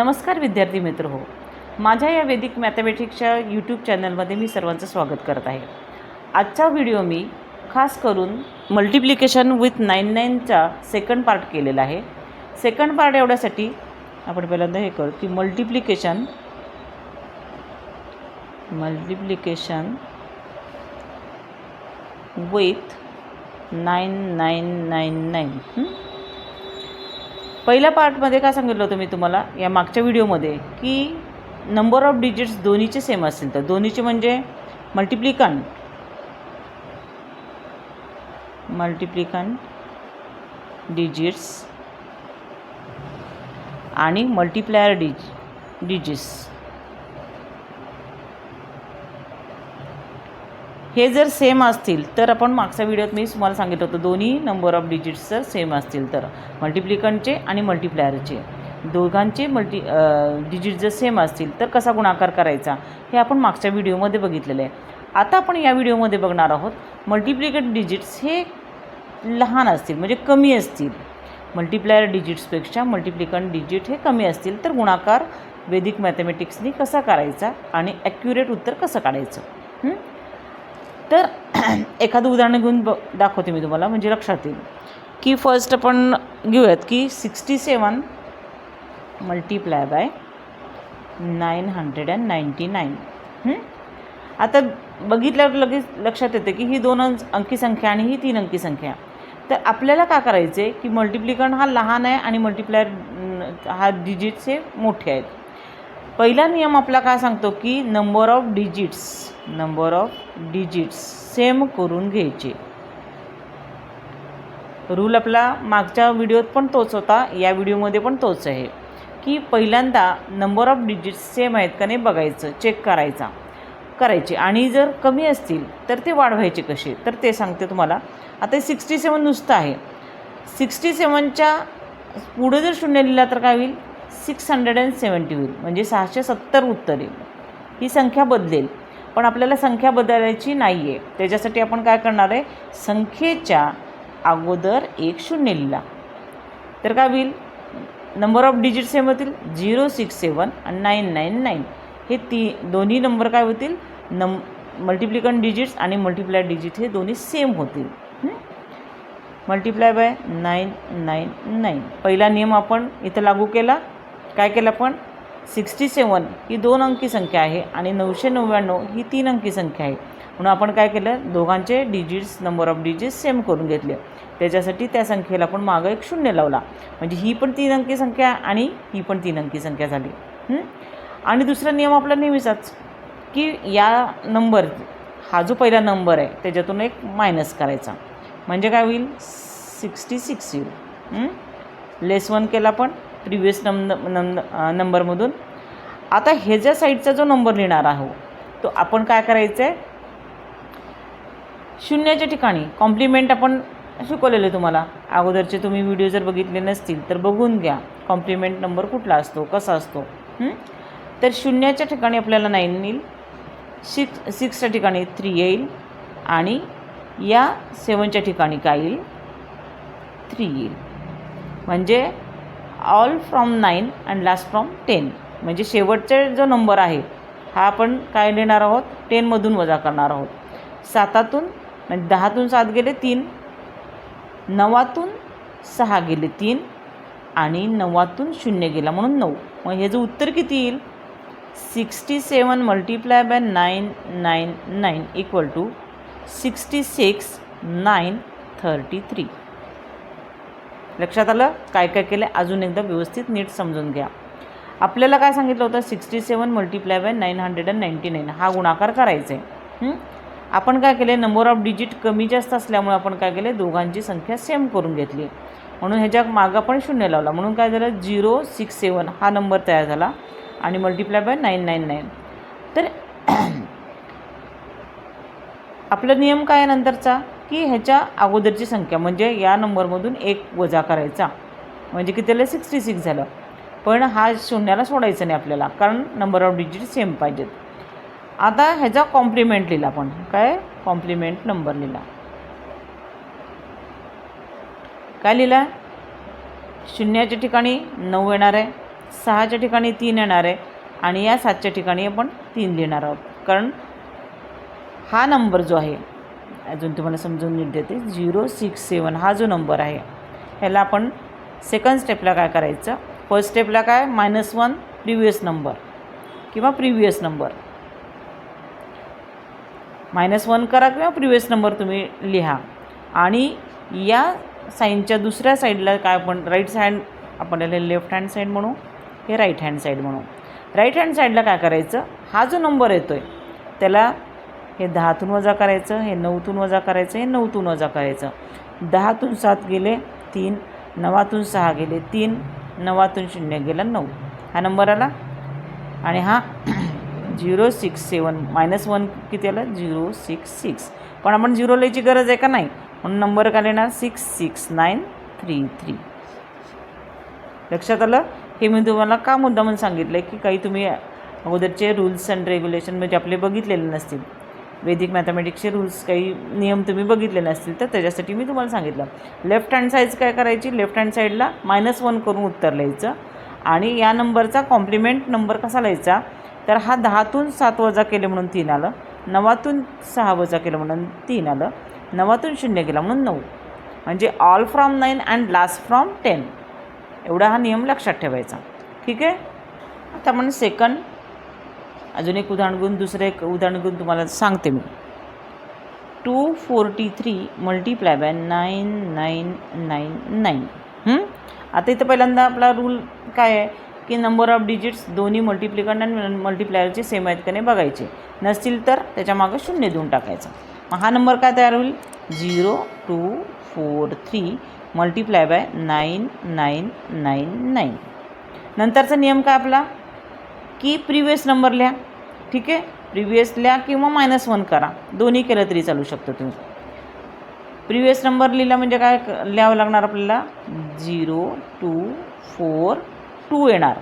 नमस्कार विद्यार्थी मित्र हो. माझ्या या वेदिक मॅथमॅटिक्सच्या यूट्यूब चॅनलमध्ये मी सर्वांचं स्वागत करत आहे. आजचा व्हिडिओ मी खास करून मल्टिप्लिकेशन विथ नाईन नाईनचा सेकंड पार्ट केलेला आहे. सेकंड पार्ट एवढ्यासाठी आपण पहिल्यांदा हे करू की multiplication multiplication with nine nine nine nine. पहिल्या पार्टमध्ये काय सांगितलं होतं मी तुम्हाला? या मागच्या व्हिडिओमध्ये की नंबर ऑफ डिजिट्स दोन्हीचे सेम असतील. तर दोन्हीचे म्हणजे मल्टिप्लिकन मल्टिप्लिकन डिजिट्स आणि मल्टिप्लायर डिज डिजिट्स हे जर सेम असतील तर आपण मागच्या व्हिडिओत मी तुम्हाला सांगितलं होतं दोन्ही नंबर ऑफ डिजिट्स जर सेम असतील तर. मल्टिप्लिकनचे आणि मल्टिप्लायरचे दोघांचे मल्टी डिजिट जर सेम असतील तर कसा गुणाकार करायचा? हे आपण मागच्या व्हिडिओमध्ये बघितलेलं आहे. आता आपण या व्हिडिओमध्ये बघणार आहोत मल्टिप्लिकेट डिजिट्स हे लहान असतील म्हणजे कमी असतील. मल्टिप्लायर डिजिट्सपेक्षा मल्टिप्लिकन डिजिट हे कमी असतील तर गुणाकार वेदिक मॅथमॅटिक्सनी कसा करायचा आणि ॲक्युरेट उत्तर कसं काढायचं? तर एखादं उदाहरण घेऊन ब दाखवते मी तुम्हाला म्हणजे लक्षात येईल. की फर्स्ट आपण घेऊयात की sixty seven multiply by nine hundred and ninety nine आता बघितल्यावर लगेच लक्षात येते की ही दोन अंकी संख्या आणि ही तीन अंकी संख्या. तर आपल्याला का करायचं आहे की मल्टिप्लिकन हा लहान आहे आणि मल्टिप्लायर हा डिजिट्स हे मोठे आहेत. पहिला नियम आपला काय सांगतो की number of digits number of digits same करून घ्यायचे. रूल आपला मागच्या व्हिडिओत पण तोच होता या व्हिडिओमध्ये पण तोच आहे. की पहिल्यांदा नंबर ऑफ डिजिट्स सेम आहेत का नाही बघायचं चेक करायचा. करायचे. आणि जर कमी असतील तर ते वाढवायचे कसे? तर ते सांगते तुम्हाला. आता सिक्स्टी सेवन नुसतं आहे. सिक्स्टी सेवनच्या पुढे जर शून्य लिहिला तर काय होईल? सिक्स हंड्रेड अँड सेवन्टी होईल. म्हणजे सहाशे सत्तर उत्तर. येईल ही संख्या बदलेल. पण आपल्याला संख्या बदलायची नाही आहे त्याच्यासाठी आपण काय करणार आहे? संख्येच्या अगोदर एक शून्य लिहिला तर काय होईल? नंबर ऑफ डिजिट सेम होतील. झिरो सिक्स सेवन आणि नाईन नाईन नाईन. हे ती दोन्ही नंबर काय होतील? नम मल्टिप्लिकन डिजिट्स आणि मल्टिप्लाय डिजिट हे दोन्ही सेम होतील. Multiply by nine nine nine पहिला नियम आपण इथं लागू केला. काय केलं आपण? सिक्स्टी सेवन ही दोन अंकी संख्या आहे आणि नऊशे नव्याण्णव ही तीन अंकी संख्या आहे. म्हणून आपण काय केलं? दोघांचे digits number of digits same करून घेतले. त्याच्यासाठी त्या संख्येला आपण मागं एक शून्य लावला. म्हणजे ही पण तीन अंकी संख्या आणि ही पण तीन अंकी संख्या झाली. आणि दुसरा नियम आपला नेहमीचाच की या नंबर हा जो पहिला नंबर आहे त्याच्यातून एक मायनस करायचा. म्हणजे काय होईल? सिक्स्टी सिक्स येईल. लेस वन केला पण प्रिव्हियस नंब नंब नंबरमधून. आता ह्याच्या साईडचा जो नंबर लिहिणार आहोत तो आपण काय करायचं आहे शून्याच्या ठिकाणी कॉम्प्लिमेंट आपण शिकवलेलं तुम्हाला. अगोदरचे तुम्ही व्हिडिओ जर बघितले नसतील तर बघून घ्या कॉम्प्लिमेंट नंबर कुठला असतो कसा असतो. तर शून्याच्या ठिकाणी आपल्याला नाईन येईल सिक्स सिक्सच्या ठिकाणी थ्री येईल आणि या सेवनच्या ठिकाणी काय येईल? थ्री येईल. म्हणजे all from nine and last from ten म्हणजे शेवटचा जो नंबर आहे हा आपण काय लिहिणार आहोत? टेनमधून वजा करणार आहोत. सातातून म्हणजे दहातून सात गेले तीन नवातून सहा गेले तीन आणि नवातून शून्य गेला म्हणून नऊ. मग ह्याचं उत्तर किती येईल? Sixty seven multiply by nine nine nine equal to sixty six nine thirty three लक्षात आलं? काय काय केलं अजून एकदा व्यवस्थित नीट समजून घ्या. आपल्याला काय सांगितलं होतं? Sixty seven multiply by nine hundred and ninety nine हा गुणाकार करायचा आहे आपण काय केले नंबर ऑफ डिजिट कमी जास्त असल्यामुळे आपण काय केले दोघांची संख्या सेम करून घेतली. म्हणून ह्याच्या मागं आपण शून्य लावला. म्हणून काय झालं? झिरो सिक्स सेवन हा नंबर तयार झाला. आणि multiply by nine nine nine तर आपला नियम काय आहे नंतरचा? की ह्याच्या अगोदरची संख्या म्हणजे या नंबरमधून एक वजा करायचा. म्हणजे किती झालं सिक्स्टी सिक्स झालं. पण हा शून्याला सोडायचं नाही आपल्याला कारण नंबर ऑफ डिजिट सेम पाहिजेत. आता ह्याचा कॉम्प्लिमेंट लिहिला आपण. काय? कॉम्प्लिमेंट नंबर लिहिला. काय लिहिला? शून्याच्या ठिकाणी नऊ येणार आहे सहाच्या ठिकाणी तीन येणार आहे आणि या सातच्या ठिकाणी आपण तीन लिहिणार आहोत. कारण हा नंबर जो आहे अजून तुम्हाला समजून नीट देते. झिरो सिक्स सेवन हा जो नंबर आहे ह्याला आपण सेकंड स्टेपला काय करायचं? फर्स्ट स्टेपला काय? मायनस वन प्रिव्हियस नंबर किंवा प्रिव्हियस नंबर मायनस वन करा किंवा प्रिव्हियस नंबर तुम्ही लिहा. आणि या साईनच्या दुसऱ्या साईडला काय आपण राईट हँड आपण याला लेफ्ट हँड साईड म्हणू हे राईट हँड साईड म्हणू. राईट हँड साईडला काय करायचं? हा जो नंबर येतो आहे त्याला हे दहातून वजा करायचं हे नऊतून वजा करायचं हे नऊतून वजा करायचं. दहातून सात गेले तीन. नवातून सहा गेले तीन. नवातून शून्य गेलं नऊ. हा नंबर आला. आणि हा zero six seven minus one किती आला? Zero six six. पण आपण झिरो लिहायची गरज आहे का नाही? म्हणून नंबर काय लिहिणार? Six six nine three three. लक्षात आलं? हे मी तुम्हाला का मुद्दा म्हणून सांगितलं आहे की काही तुम्ही अगोदरचे रूल्स अँड रेग्युलेशन म्हणजे आपले बघितलेले नसतील. वेदिक मॅथमॅटिक्सचे रूल्स काही नियम तुम्ही बघितले नसतील तर त्याच्यासाठी मी तुम्हाला सांगितलं. लेफ्ट हँड साईज काय करायची? लेफ्ट हँड साईडला मायनस वन करून उत्तर लिहायचं. आणि या नंबरचा कॉम्प्लिमेंट नंबर कसा लिहायचा? तर हा दहातून सात वजा केले म्हणून तीन आलं. नवातून सहा वजा केलं म्हणून तीन आलं. नवातून शून्य केला म्हणून नऊ. म्हणजे all from nine and last from ten एवढा हा नियम लक्षात ठेवायचा. ठीक आहे? आता आपण सेकंड अजून एक उदाहरण घेऊन दुसरं एक उदाहरण घेऊन तुम्हाला सांगते मी. Two forty three multiply by nine nine nine nine आता इथं पहिल्यांदा आपला रूल काय आहे? की नंबर ऑफ डिजिट्स दोन्ही मल्टिप्लिकंड आणि मल्टिप्लायरचे सेम आहेत का नाही बघायचे. नसतील तर त्याच्यामागं शून्य देऊन टाकायचं. मग हा नंबर काय तयार होईल? Zero two four three multiply by nine nine nine nine नंतरचा नियम काय आपला? की प्रिव्हियस नंबर लिहा. ठीक आहे? प्रिव्हियस लिहा किंवा मायनस वन करा. दोन्ही केलं तरी चालू शकतं तुम्ही प्रिव्हियस नंबर लिहिला म्हणजे काय लिहावं लागणार आपल्याला? झिरो टू फोर टू येणार.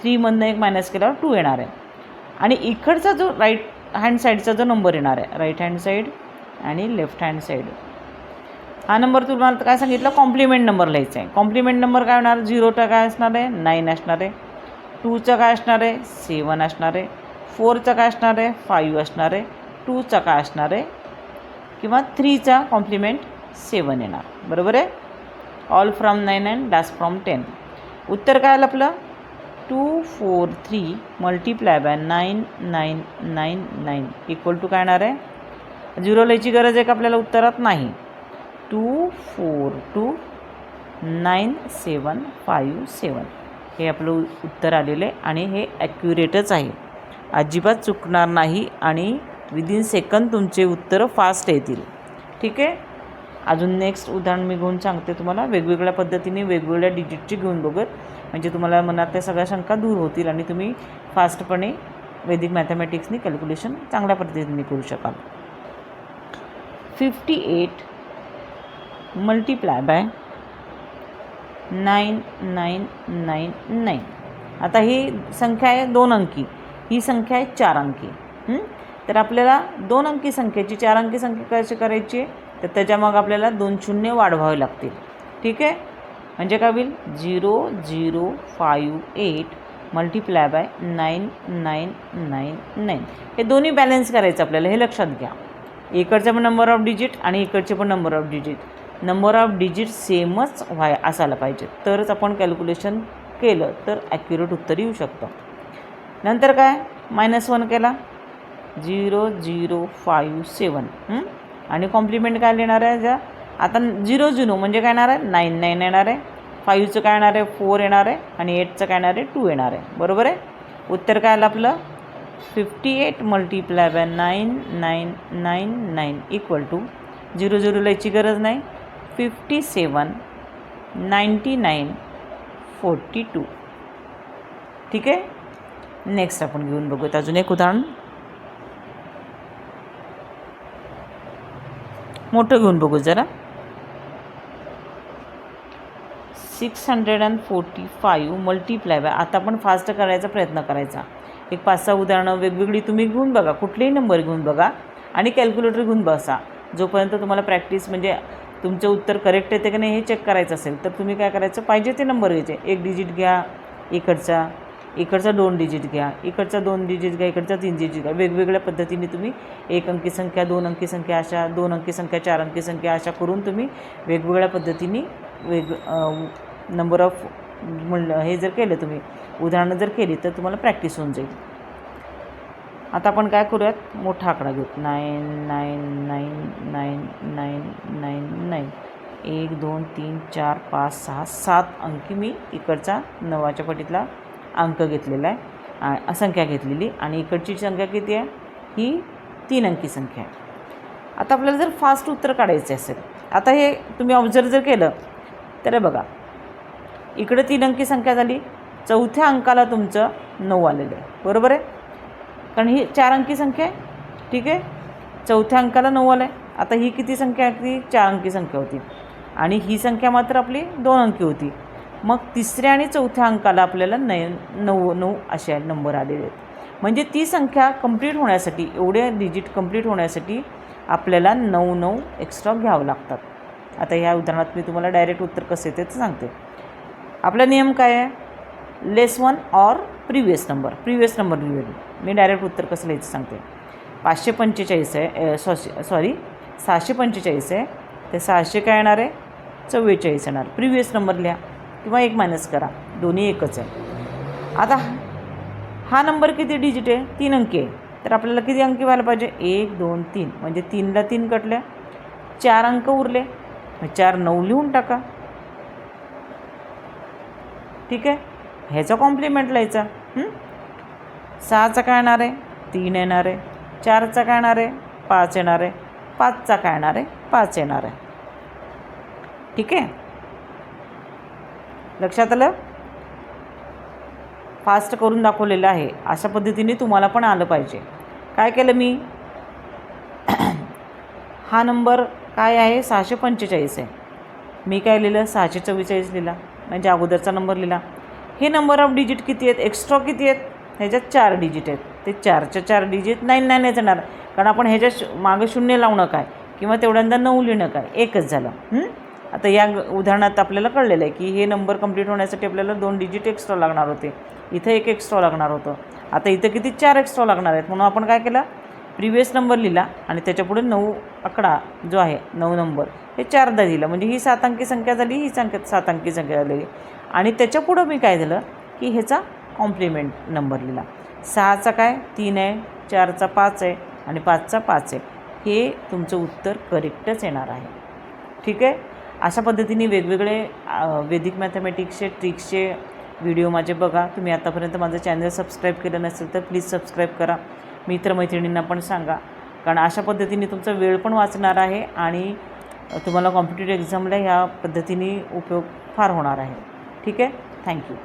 थ्रीमधनं एक मायनस केल्यावर टू येणार आहे. आणि इकडचा जो राईट हँड साईडचा जो नंबर येणार आहे राईट हँड साईड आणि लेफ्ट हँड साईड हा नंबर तुम्हाला काय सांगितलं? कॉम्प्लिमेंट नंबर लिहायचा आहे. कॉम्प्लिमेंट नंबर काय होणार? झिरोचा काय असणार आहे? नाईन असणार आहे. टूचं काय असणार आहे? सेवन असणार आहे. फोरचं काय असणार आहे? फाईव्ह असणार आहे. टूचं काय असणार आहे? किंवा थ्रीचा कॉम्प्लिमेंट सेवन येणार. बरोबर आहे? All from nine and last from ten. उत्तर काय आलं आपलं? Two four three multiply by nine nine nine nine. Equal to काय येणार आहे? झिरो लिहायची गरज आहे का आपल्याला उत्तरात? नाही. Two four two nine seven five seven हे आपलं उत्तर आलेलं आहे आणि हे ॲक्युरेटच आहे. अजिबात चुकणार नाही आणि विदिन सेकंद तुमचे उत्तरं फास्ट येतील. ठीक आहे? अजून नेक्स्ट उदाहरण मी घेऊन सांगते तुम्हाला. वेगवेगळ्या पद्धतीने वेगवेगळ्या डिजिटची घेऊन बघत म्हणजे तुम्हाला मनातल्या सगळ्या शंका दूर होतील आणि तुम्ही फास्टपणे वैदिक मॅथमॅटिक्सनी कॅल्क्युलेशन चांगल्या पद्धतीने करू शकाल. Fifty eight multiply by nine nine nine nine आता ही संख्या आहे दोन अंकी. ही संख्या आहे चार अंकी. तर आपल्याला दोन अंकी संख्येची चार अंकी संख्या कशी करायची? आहे तर त्याच्या मग आपल्याला दोन शून्य वाढवावे लागतील. ठीक आहे? म्हणजे काय होईल? Zero zero five eight multiply by nine nine nine nine. हे दोन्ही बॅलन्स करायचं आपल्याला. हे लक्षात घ्या. इकडचे पण नंबर ऑफ डिजिट आणि इकडचे पण number of digit number of digit सेमच व्हाय असायला पाहिजे. तरच आपण कॅल्क्युलेशन केलं तर ॲक्युरेट उत्तर येऊ शकतं. नंतर काय? मायनस वन केला. झिरो झिरो फायू सेवन आणि कॉम्प्लिमेंट काय येणार आहे? ज्या आता झिरो झिरो म्हणजे काय येणार आहे? नाईन नाईन येणार आहे. फाईव्हचं काय येणार आहे? फोर येणार आहे. आणि एटचं काय येणार आहे? टू येणार आहे. बरोबर आहे? उत्तर काय आलं आपलं? Fifty eight multiply by nine nine nine nine equal to zero zero लिहायची गरज नाही. Fifty seven ninety nine forty two ठीक आहे? नेक्स्ट आपण घेऊन बघूयात अजून एक उदाहरण. मोठं घेऊन बघू जरा. Six hundred and forty five multiply by आता आपण फास्ट करायचा प्रयत्न करायचा. एक पाच सहा उदाहरणं वेगवेगळी तुम्ही घेऊन बघा. कुठलेही नंबर घेऊन बघा. आणि कॅल्क्युलेटर घेऊन बसा. जोपर्यंत तुम्हाला प्रॅक्टिस म्हणजे तुमचं उत्तर करेक्ट येते का नाही हे चेक करायचं असेल तर तुम्ही काय करायचं? पाहिजे ते नंबर घ्यायचे. एक डिजिट घ्या इकडचा. इकडचा दोन डिजिट घ्या. इकडचा दोन डिजिट घ्या इकडचा तीन डिजिट घ्या. वेगवेगळ्या पद्धतीने तुम्ही एक अंकी संख्या दोन अंकी संख्या अशा दोन अंकी संख्या चार अंकी संख्या अशा करून तुम्ही वेगवेगळ्या पद्धतीने वेग नंबर ऑफ म्हणलं हे जर केलं तुम्ही उदाहरणं जर केली तर तुम्हाला प्रॅक्टिस होऊन जाईल. आता आपण काय करूयात? मोठा आकडा घेऊ nine nine nine nine nine nine nine एक दोन तीन चार पाच सहा सात अंकी मी इकडचा नवाच्या पटीतला अंक घेतलेला आहे. संख्या घेतलेली. आणि इकडची संख्या किती आहे? ही तीन अंकी संख्या आहे. आता आपल्याला जर फास्ट उत्तर काढायचे असेल आता हे तुम्ही ऑब्झर्व जर केलं तर बघा. इकडे तीन अंकी संख्या झाली. चौथ्या अंकाला तुमचं नऊ आलेलं आहे. बरोबर आहे? कारण ही चार अंकी संख्या आहे. ठीक आहे? चौथ्या अंकाला नऊ आलं आहे आता ही किती संख्या होती? चार अंकी संख्या होती. आणि ही संख्या मात्र आपली दोन अंकी होती. मग तिसऱ्या आणि चौथ्या अंकाला आपल्याला नय नऊ नऊ असे नंबर आलेले आहेत. म्हणजे ती संख्या कंप्लीट होण्यासाठी एवढे डिजिट कंप्लीट होण्यासाठी आपल्याला नऊ नऊ एक्स्ट्रा घ्यावं लागतात. आता ह्या उदाहरणात मी तुम्हाला डायरेक्ट उत्तर कसं येते ते सांगते. आपला नियम काय आहे? Less one or previous number previous number लिहिलं मी डायरेक्ट उत्तर कसं लिहायचं सांगते. पाचशे पंचेचाळीस आहे सॉशे सॉरी सहाशे पंचेचाळीस आहे ते सहाशे काय येणार आहे? चव्वेचाळीस येणार. प्रिवियस नंबर लिहा किंवा एक मायनस करा. दोन्ही एकच आहे. आता हा नंबर किती डिजिट आहे? तीन अंकी आहे. तर आपल्याला किती अंकी व्हायला पाहिजे? एक दोन तीन. म्हणजे तीनला तीन कटल्या. चार अंक उरले. मग चार नऊ लिहून टाका. ठीक आहे? ह्याचा कॉम्प्लिमेंट लिहायचा. सहाचा काय येणार आहे? तीन येणार आहे. चारचा काय येणार आहे? पाच येणार आहे. पाचचा काय येणार आहे? पाच येणार आहे. ठीक आहे? लक्षात आलं? फास्ट करून दाखवलेलं आहे. अशा पद्धतीने तुम्हाला पण आलं पाहिजे. काय केलं मी? हा नंबर काय आहे? सहाशे पंचेचाळीस आहे. मी काय लिहिलं? सहाशे चव्वेचाळीस लिहिला. म्हणजे अगोदरचा नंबर लिहिला. हे नंबर ऑफ डिजिट किती आहेत? एक्स्ट्रा किती आहेत? ह्याच्यात चार डिजिट आहेत. ते चारच्या चार डिजिट नाईन नाईन येणार कारण आपण ह्याच्या श मागं शून्य लावणं काय किंवा तेवढ्यांदा नऊ लिहिणं काय एकच झालं. आता या उदाहरणात आपल्याला कळलेलं आहे की हे नंबर कंप्लीट होण्यासाठी आपल्याला दोन डिजिट एक्स्ट्रा लागणार होते. इथं एक एक्स्ट्रा लागणार होतं. आता इथं किती चार एक्स्ट्रा लागणार आहेत? म्हणून आपण काय केलं? प्रिवियस नंबर लिहिला आणि त्याच्यापुढे नऊ आकडा जो आहे नऊ नंबर हे चारदा दिलं. म्हणजे ही सात अंकी संख्या झाली ही संख्या सात अंकी संख्या झाली आणि त्याच्यापुढं मी काय दिलं? की ह्याचा कॉम्प्लिमेंट नंबर लिहिला. सहाचा काय? तीन आहे. चारचा पाच आहे. आणि पाचचा पाच आहे. हे तुमचं उत्तर करेक्टच येणार आहे. ठीक आहे? अशा पद्धतीने वेगवेगळे वेदिक मॅथमॅटिक्सचे ट्रिक्सचे व्हिडिओ माझे बघा. तुम्ही आतापर्यंत माझं चॅनल सबस्क्राईब केलं नसेल तर प्लीज सबस्क्राईब करा. मित्रमैत्रिणींना पण सांगा. कारण अशा पद्धतीने तुमचा वेळ पण वाचणार आहे आणि तुम्हाला कॉम्पिटेटिव्ह एक्झामला ह्या पद्धतीने उपयोग फार होणार आहे. ठीक आहे? थँक्यू